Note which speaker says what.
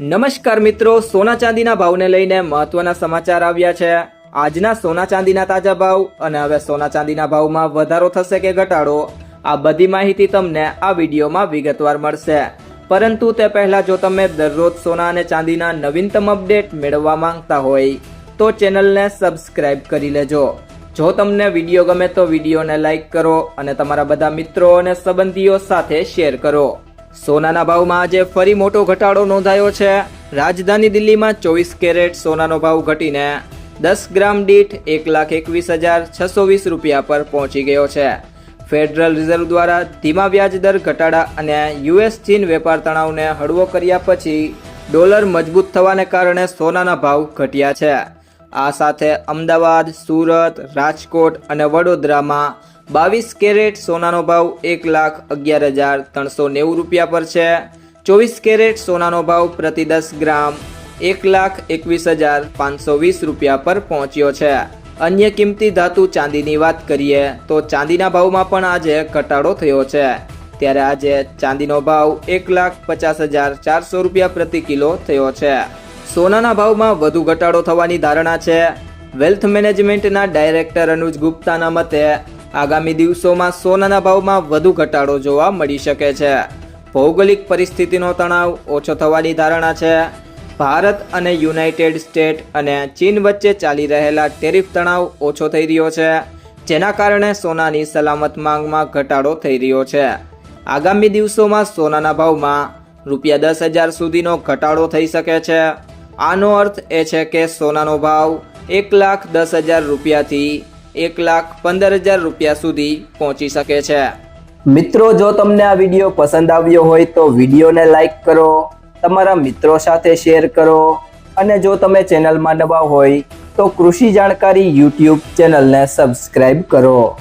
Speaker 1: નમસ્કાર મિત્રો, સોના ચાંદીના ભાવને લઈને મહત્વના સમાચાર આવ્યા છે. આજના સોના ચાંદીના તાજા ભાવ અને હવે સોના ચાંદીના ભાવમાં વધારો થશે કે ઘટાડો? આ બધી માહિતી તમને આ વિડીયોમાં વિગતવાર મળશે. પરંતુ તે પહેલા જો તમે દરરોજ સોના અને ચાંદીના નવીનતમ અપડેટ મેળવવા માંગતા હોય, તો ચેનલને સબસ્ક્રાઇબ કરી લેજો. જો તમને વીડિયો ગમે તો વિડીયોને લાઇક કરો અને તમારા બધા મિત્રો અને સંબંધીઓ સાથે શેર કરો. સોનાના ભાવમાં આજે ફરી મોટો ઘટાડો નોંધાયો છે. રાજધાની દિલ્હીમાં ચોવીસ કેરેટ સોનાનો ભાવ ઘટીને દસ ગ્રામ દીઠ એક લાખ એકવીસ હજાર છસો વીસ રૂપિયા પર પહોંચી ગયો છે. ફેડરલ રિઝર્વ દ્વારા ધીમા વ્યાજ દર ઘટાડા અને યુએસ ચીન વેપાર તણાવને હળવો કર્યા પછી ડોલર મજબૂત થવાને કારણે સોનાના ભાવ ઘટ્યા છે. આ સાથે અમદાવાદ, સુરત, રાજકોટ અને વડોદરામાં બાવીસ કેરેટ સોનાનો ભાવ એક લાખ અગિયાર હજાર ત્રણસો નેવું રૂપિયા પર છે. ચોવીસ કેરેટ સોનાનો ભાવ પ્રતિ દસ ગ્રામ એક લાખ એકવીસ હજાર પાંચસો વીસ રૂપિયા પર પહોંચ્યો છે. અન્ય કિંમતી ધાતુ ચાંદીની વાત કરીએ તો ચાંદીના ભાવમાં પણ આજે ઘટાડો થયો છે. ત્યારે આજે ચાંદીનો ભાવ એક લાખ પચાસ હજાર ચારસો રૂપિયા પ્રતિ કિલો થયો છે. સોનાના ભાવમાં વધુ ઘટાડો થવાની ધારણા છે. વેલ્થ મેનેજમેન્ટના ડાયરેક્ટર અનુજ ગુપ્તાના મતે, આગામી દિવસોમાં સોનાના ભાવમાં વધુ ઘટાડો જોવા મળી શકે છે. ભૌગોલિક પરિસ્થિતિનો તણાવ ઓછો થવાની ધારણા છે. ભારત અને યુનાઇટેડ સ્ટેટ અને ચીન વચ્ચે ચાલી રહેલા ટેરિફ તણાવ ઓછો થઈ રહ્યો છે, જેના કારણે સોનાની સલામત માંગમાં ઘટાડો થઈ રહ્યો છે. આગામી દિવસોમાં સોનાના ભાવમાં રૂપિયા દસ હજાર સુધીનો ઘટાડો થઈ શકે છે. આનો અર્થ એ છે કે સોનાનો ભાવ એક લાખ દસ હજાર રૂપિયાથી એક લાખ પંદર હજાર રૂપિયા સુધી પહોંચી શકે છે. મિત્રો, જો તમને આ વીડિયો પસંદ આવ્યો હોય તો વિડીયોને લાઈક કરો, તમારા મિત્રો સાથે શેર કરો અને જો તમે ચેનલમાં નવા હોય તો કૃષિ જાણકારી યુટ્યુબ ચેનલને સબસ્ક્રાઈબ કરો.